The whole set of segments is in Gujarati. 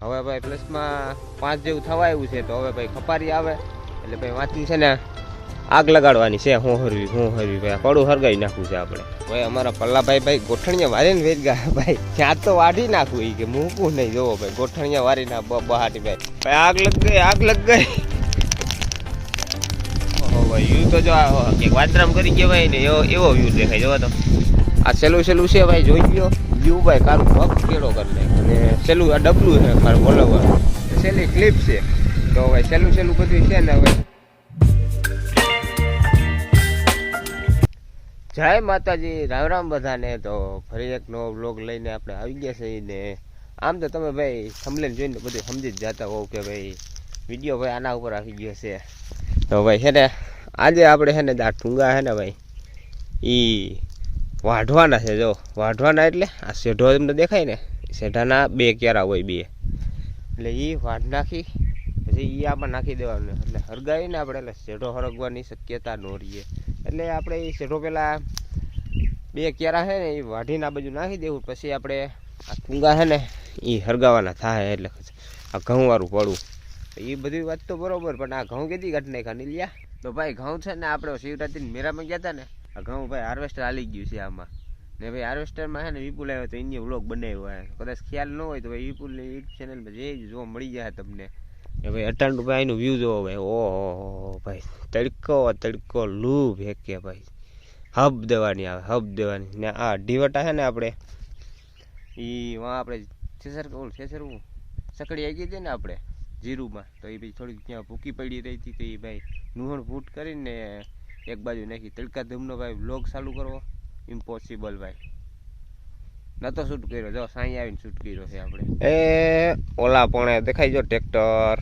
હવે ભાઈ પ્લસમાં પાંચ જેવું થવા આવ્યું છે, તો હવે ભાઈ ખપારી આવે. એટલે ભાઈ વાંચી છે ને આગ લગાડવાની છે, હું હરવી હું હરવી, ભાઈ પડું હરગાઈ નાખવું છે આપણે. ભાઈ અમારા પલ્લાભાઈ ભાઈ ગોઠણિયા વારીને વેચ ગયા, ભાઈ ત્યાં તો વાઢી નાખવું એ કે મૂકવું નહીં, જોવો ભાઈ, ગોઠણિયા વારી ના બહાટી ભાઈ. ભાઈ આગ લગ ગઈ, આગ લગ ગઈ. ઓહો ભાઈ વ્યૂ તો જો આ કે વાદરામ કરી ગયો ભાઈ ને એવો એવો વ્યૂ દેખાય, જોવો તો. આ સેલું સેલું છે ભાઈ, જોઈ ગયો વ્યૂ ભાઈ કારું ભગ કેળો કરી લે અને સેલું આ ડબલું છે મારું બોલાવવા સેલી ક્લિપ છે. તો ભાઈ સેલું સેલું બધું છે ને હવે. જય માતાજી રામ રામ બધાને. તો ફરી એક નવો બ્લોગ લઈને આપણે આવી ગયા છીએ ને આમ તો તમે ભાઈ સમલેન જોઈને બધું સમજી જ જતા હોવ કે ભાઈ વીડિયો ભાઈ આના ઉપર આવી ગયો છે. તો ભાઈ છે ને આજે આપણે છે ને આ ટૂંગા છે ને ભાઈ એ વાઢવાના છે, જો. વાઢવાના એટલે આ શેઢો તમને દેખાય ને, શેઢાના બે ક્યારા હોય બે. એટલે એ વાઢ નાખી, પછી એ આમાં નાખી દેવાનું. એટલે હરગાવીને આપણે એટલે શેઢો હરગવાની શક્યતા ન રહીએ એટલે આપણે એ શેઢો પહેલાં બે ક્યારા છે ને એ વાઢીને બાજુ નાખી દેવું. પછી આપણે આ ટૂંગા છે ને એ હરગાવાના થાય એટલે આ ઘઉંવાળું પડવું. એ બધી વાત તો બરોબર, પણ આ ઘઉં કેદી ઘટના નાખ્યા? લ્યા તો ભાઈ ઘઉં છે ને, આપણે શિવરાત્રિ મેળામાં ગયા હતા ને ઘઉં ભાઈ હાર્વેસ્ટર હાલી ગયું છે આમાં. ને ભાઈ હાર્વેસ્ટરમાં છે ને વિપુલ આવ્યો તો એની વ્લોગ બનાવ્યો હોય કદાચ ખ્યાલ ન હોય તો ભાઈ વિપુલની યુટ્યુબ ચેનલમાં જે જોવા મળી જાય તમને. કે ભાઈ ભાઈ એનું વ્યૂ જોવો ભાઈ. ઓહો ભાઈ. તડકો તડકો લૂ ભેકે ભાઈ. હબ દેવાની આવે, હબ દેવાની. ને આ ઢીવટા છે ને આપણે એ વાં આપણે છેસર ઓલું છેસરવું, સકડી આવી ગઈ હતી ને આપણે જીરુમાં. તો એ ભાઈ થોડીક ત્યાં ભૂકી પડી રહી હતી તો એ ભાઈ નુહણ ફૂટ કરીને એક બાજુ નાખી, તડકા ધૂમનો ભાઈ વ્લોગ ચાલુ કરવો. ઇમ્પોસિબલ ભાઈ. નતો શૂટ કર્યો. જો, સાંઈ આવીને શૂટ કર્યો છે આપણે. એ, ઓલા પણ દેખાઈ જો ટ્રેક્ટર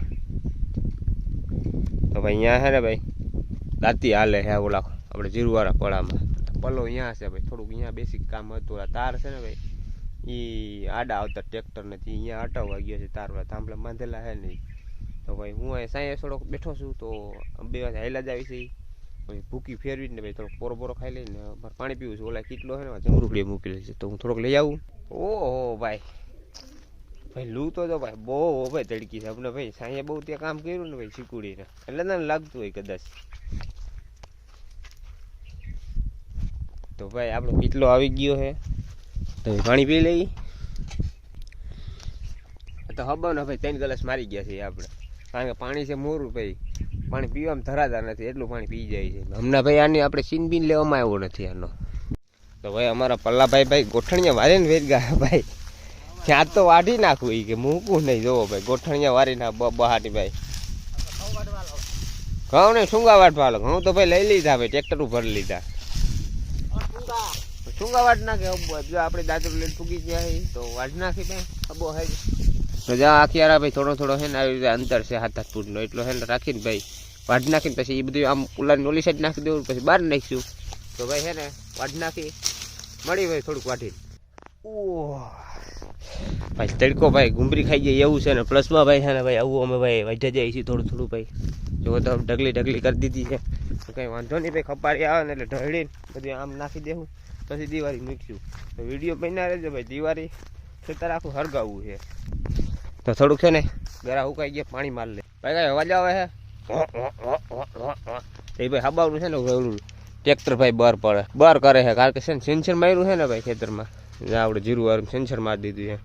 તો ભાઈ અહીંયા છે ને ભાઈ, દાંતી હાલે છે ઓલા આપણે જીરુવાળા પડામાં. પલો અહીંયા છે ભાઈ, થોડુંક અહીંયા બેસિક કામ હતું. તાર છે ને ભાઈ એ આડા આવતા ટ્રેક્ટર નથી અહીંયા હટાવવા ગયો છે તાર વાળા. થાંભલા બાંધેલા છે નહીં તો ભાઈ હું અહીં સાંયે થોડોક બેઠો છું, તો બે હાઈલા જ આવી છે. પછી ભૂકી ફેરવી ને ભાઈ થોડોક પોરો પોરો ખાઈ લઈને મારે પાણી પીવું છે. ઓલા કેટલો છે ને જમરૂકડી મૂકી છે તો હું થોડોક લઈ આવું. ઓહો ભાઈ. ભાઈ, લૂ તો જો ભાઈ, બહુ ભાઈ તડકી છે. આપણે ભાઈ સાંયે બહુ ત્યાં કામ કર્યું ને ભાઈ શીકુડીને એટલે તને લાગતું હોય કદાચ. તો ભાઈ, આપણો કેટલો આવી ગયો છે. તો પાણી પી લઈ. તો હબો ને ભાઈ, ત્રણ ગ્લાસ મારી ગયા છે આપણે. કારણ કે પાણી છે મોરું, ભાઈ. પાણી પીવામાં ધરાતા નથી, એટલું પાણી પી જાય છે. હમણાં ભાઈ આની આપણે સીન બીન લેવામાં આવ્યો નથી આનો. તો ભાઈ અમારા પલ્લાભાઈ ભાઈ ગોઠણિયા વારીને વેચ ગયા ભાઈ. ત્યાં તો વાઢી નાખવું એ કે મૂકવું નહીં, જોવો ભાઈ, ગોઠણિયા વારી ના બહાટી ભાઈ. ઘઉં ને શૂંગા વાટવા ઘઉં તો ભાઈ લઈ લીધા ભાઈ, ટ્રેક્ટર ઉપર લીધા. શૂંગા વાટ નાખે. જો આપણે દાદરું લઈને ફૂગી હી, તો વાટ નાખી ભાઈ, અબો હાઈ તો જા આખી આરા ભાઈ થોડો થોડો હે ને, આવી રીતે અંતર છે હાથ હાથ ફૂટનો એટલો હે ને રાખીને ભાઈ વાઢ નાખીને પછી એ બધું આમ ઉલાની ઓલી સાઈડ નાખી દેવું પછી બહાર નાખીશું. તો ભાઈ છે ને, વાઢ નાખી. મળી ભાઈ થોડુંક વાઢીને. ઓહ. ભાઈ તડકો ભાઈ ગુમરી ખાઈ જાય એવું છે ને. પ્લસમાં ભાઈ છે ને, ભાઈ આવું અમે ભાઈ વાઢ્યા જાય છીએ થોડું થોડું ભાઈ. જો તો ઢગલી ઢગલી કરી દીધી છે. તો કંઈ વાંધો નહીં ભાઈ ખપારી આવે ને એટલે ઢળીને બધું આમ નાખી દેવું. પછી દિવાળી મૂકશું. તો વીડિયો બન્યા રહેજો ભાઈ, દિવાળી ખેતર આખું હરગાવવું છે. તો થોડુંક છે ને ગરા ઉકાઈ ગયા, પાણી માર લે. ભાઈ, કઈ અવાજ આવે છે એ ભાઈ હબાવનું છે ને ઓલું ટ્રેક્ટર ભાઈ બહાર પડે. બહાર કરે છે. કારણ કે છે ને સેન્સર માર્યું છે ને ભાઈ ખેતરમાં. આપણે જીરું વાળું સેન્સર મારી દીધું છે.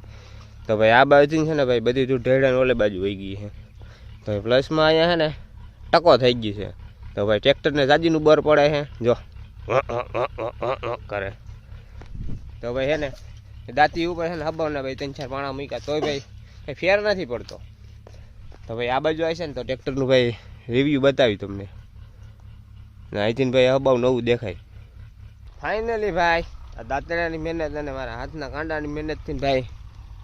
તો ભાઈ આ બાજુ છે ને ભાઈ બધી તું ઢેડા ઓલે બાજુ વહી ગઈ છે. તો પ્લસમાં અહીંયા છે ને ટકો થઈ ગઈ છે. તો ભાઈ ટ્રેક્ટરને જાજીનું બર પડે છે. જો. કરે. તો ભાઈ છે ને દાંતી ઉપર છે ને હબાવના ભાઈ ત્રણ ચાર પાણા મૂક્યા. તોય ભાઈ કંઈ ફેર નથી પડતો. તો ભાઈ આ બાજુ આવશે ને તો ટ્રેક્ટરનું ભાઈ રિવ્યૂ બતાવી તમને. ને અબાવ નવું દેખાય. ફાઇનલી ભાઈ, આ દાંતડાની મહેનત અને મારા હાથના કાંડાની મહેનતથી ભાઈ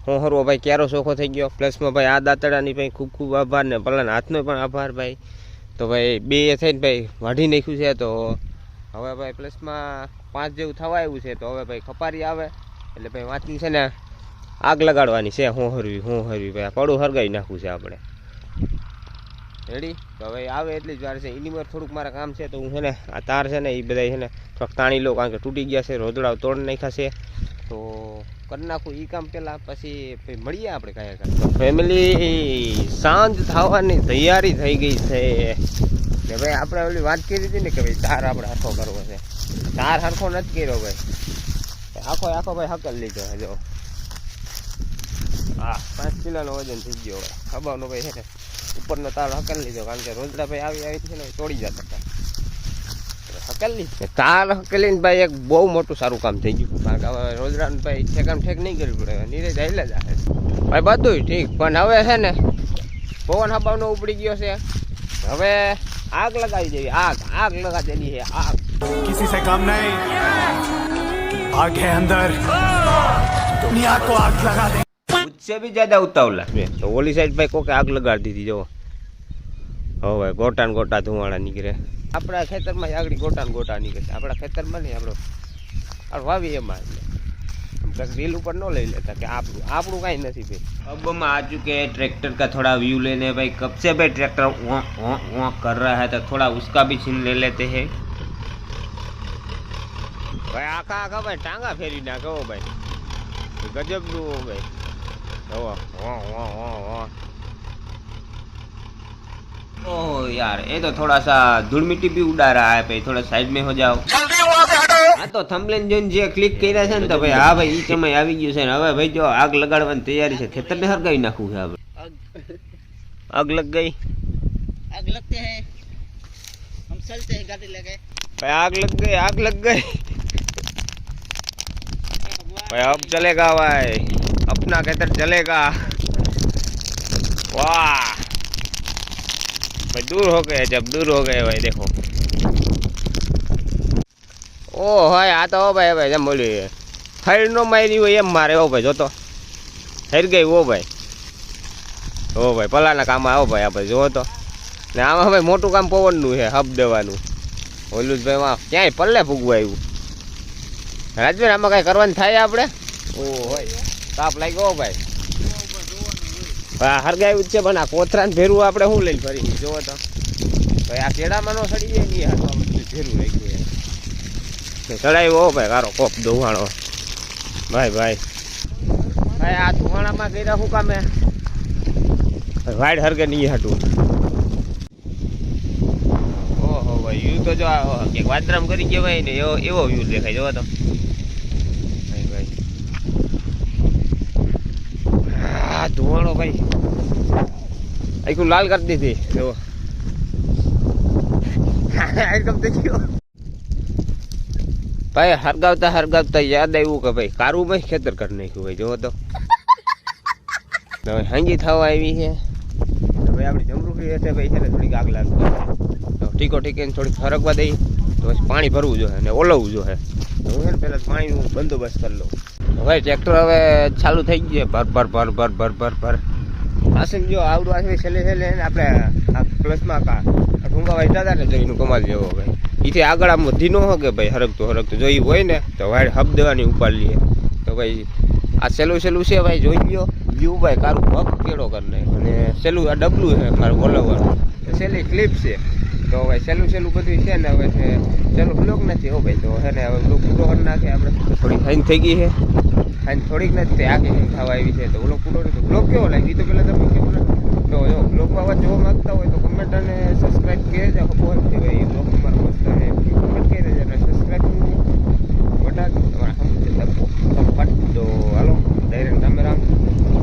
હું હરવો ભાઈ, ક્યારો ચોખ્ખો થઈ ગયો. પ્લસમાં ભાઈ આ દાંતડાની ભાઈ ખૂબ ખૂબ આભાર ને પલાના હાથનો પણ આભાર ભાઈ. તો ભાઈ બે થઈને ભાઈ વાઢી નાખ્યું છે તો હવે ભાઈ પ્લસમાં પાંચ જેવું થવા આવ્યું છે તો હવે ભાઈ ખપારી આવે. એટલે ભાઈ વાંચી છે ને આગ લગાડવાની છે. હું હરવી હું હરવી ભાઈ. પડું હરગાઈ નાખવું છે આપણે. રેડી? તો હવે આવે એટલી જ વાર છે. એની પર થોડુંક મારા કામ છે, તો હું છે ને આ તાર છે ને એ બધા છે ને થોડાક તાણી લો કારણ કે તૂટી ગયા છે, રોદડાઓ તોડ નાખ્યા છે. તો કરી નાખું એ કામ પહેલાં, પછી મળીએ આપણે કયા ફેમિલી સાંજ થવાની તૈયારી થઈ ગઈ છે. કે ભાઈ આપણે ઓલી વાત કરી હતી ને કે ભાઈ તાર આપણે હરખો કરવો છે. તાર હરખો નથી કર્યો ભાઈ. આખો આખો ભાઈ હકલ લીધો હજો હા, પાંચ કિલોનો વજન થઈ ગયો હવે. ખબાનો ભાઈ છે ને. ઉપરનો તાર હકલ લીધો કારણ કે રોજડા ભાઈ આવી આવી છે ને તોડી જતા હતા હકલ લીધો તાર હકલીને ભાઈ એક બહુ મોટું સારું કામ થઈ ગયું કારણ કે હવે રોજડાને ભાઈ ઠેકામ ઠેક નહીં કરવી પડે નીરજ હાલે જ આવે ભાઈ બધું ઠીક પણ હવે છે ને પવન હબાવનો ઉપડી ગયો છે હવે આગ લગાવી દેવી આગ આગ લગાવી દેવી છે આગ किसी से कम नहीं आग है अंदर दुनिया को आग लगा दे मुझसे भी ज्यादा उतावला में तो ओली साइड भाई કોકે આગ લગાડી દીધી જો હો ભાઈ ગોટા ને ગોટા ધુવાણા નીકળે આપણા ખેતરમાં જ આગળ ગોટા ને ગોટા નીકળે આપણા ખેતરમાં નહીં આપણો આ વાવી એમાં આમ કંઈક રીલ ઉપર ન લઈ લેતા કે આપણું આપણું કાંઈ નથી ભાઈ अब हम आ चुके हैं ट्रैक्टर का थोड़ा व्यू लेने भाई कब से भाई ट्रैक्टर कर रहा है तो थोड़ा उसका भी छीन ले लेते हैं ભાઈ આખા આખા ભાઈ ટાંગા ફેરી નાખો ભાઈ ગજબ નું ભાઈ જુઓ વાહ વાહ વાહ વાહ ओह यार ये तो थोड़ा सा धूल मिट्टी भी उड़ा रहा है भाई थोड़ा साइड में हो जाओ હા તો થંબલેન જોઈને જે ક્લિક કર્યા છે ને તો ભાઈ હા ભાઈ ઈ સમય આવી ગયું છે ને હવે ભાઈ જો આગ લગાડવાની તૈયારી છે ખેતરને હરગાવી નાખવું છે આપણે આગ લગ ગઈ आग लगते हैं हम चलते हैं गाड़ी लेके भाई आग लग गई आग लग गई भाई अब चलेगा भाई अपना खेतर चलेगा वाह भाई दूर हो गए जब दूर हो गए भाई देखो ઓ હોય આ તો હો ભાઈ ભાઈ જેમ બોલ્યું ખૈર નો મારી હોય એમ મારે હો ભાઈ જોતો હેર ગઈ ઓ ભાઈ ઓ ભાઈ પલાના કામ આવો ભાઈ આપણે જોવો તો ને આમાં ભાઈ મોટું કામ પવનનું છે હબ દેવાનું ઓલું જ ભાઈ માં ક્યાંય પલ્લે ફૂગવું આવ્યું રાજભાઈ આમાં કાંઈ કરવાનું થાય આપણે ઓ હોય તાપ લાગ્યો ભાઈ. હા હરગાયું છે, પણ આ કોથરાને ભેરું આપણે શું લઈને ફરી જોવો તો. ભાઈ, આ કેળામાં નો સડી જાય નહીં હાથ ભેરું રાખ્યું ગયું ચડાવ્યો ભાઈ કારો કોપ ધોવાણો. ભાઈ ભાઈ. ભાઈ, આ ધોવાણામાં કર્યા શું કામે? વાડ હરગે નહીં હાટું. ઓહો, ભાઈ વ્યૂ તો જો કે વાદરામ કરી કહેવાય ને, એવો એવો વ્યૂ દેખાય, જોવો તો ભાઈ ભાઈ ભાઈ. આખું લાલ કરી દીધી. જો એકદમ ભાઈ, હરગાવતા હરગાવતા યાદ આવ્યું કે ભાઈ, કારું ભાઈ ખેતર કરી નાખ્યું ભાઈ જોવો તો. હવે થવા આવી છે. તો ભાઈ, આપણી જમરૂખી હશે ભાઈ, છે ને થોડીક આગ લાગશે તો ઠીકો ઠીકે થોડીક ફરકવા દઈ. તો પછી પાણી ભરવું જોઈએ અને ઓલવવું જોઈએ. તો હું છે ને પહેલાં પાણીનું બંદોબસ્ત કરી લઉં. તો ભાઈ ટ્રેક્ટર હવે ચાલુ થઈ ગયું ભર ભર ભર ભર ભર ભર ભર. પાસે જો આવડું આ છેલ્લે છેલ્લે આપણે પ્લસમાં કા ઠુંગા વાંચતા હતા ને જોઈને કમાલ જેવો ભાઈ. એથી આગળ આમ વધી ન હોય કે ભાઈ, હરકતું હરકતું. જોઈ હોય ને, તો વાડ હબ દેવાની ઉપાડ લઈએ તો ભાઈ, આ સેલું સેલું છે ભાઈ, જોઈ લ્યો. વ્યૂ ભાઈ, કારું પગ કેળો કરી નાખ અને સેલું આ ડબલું છે, મારું બોલાવવાનું સેલી ક્લિપ છે. તો હવે સેલું સેલું બધું છે ને હવે છે બ્લોક નથી હો ભાઈ તો હે ને હવે બ્લોક પૂરો કરી નાખે આપણે. થોડી હાઈન થઈ ગઈ છે? હાઈન થોડીક નથી થઈ આખી હાઈન થવા આવી છે તો બ્લોક પૂરો નથી. બ્લોક કેવો લાગે એ તો પહેલાં તમે કેવું તો જો બ્લોગમાં અવાજ જોવા માંગતા હોય તો કમેન્ટ અને સબસ્ક્રાઈબ કરી દેજો ખબર કે ભાઈ બ્લોગ તમારો મસ્ત છે. કમેન્ટ કરી દેજો અને સબસ્ક્રાઈબ બટન તમારા સમજે તો હાલો ડાયરેક્ટ તમે રામ.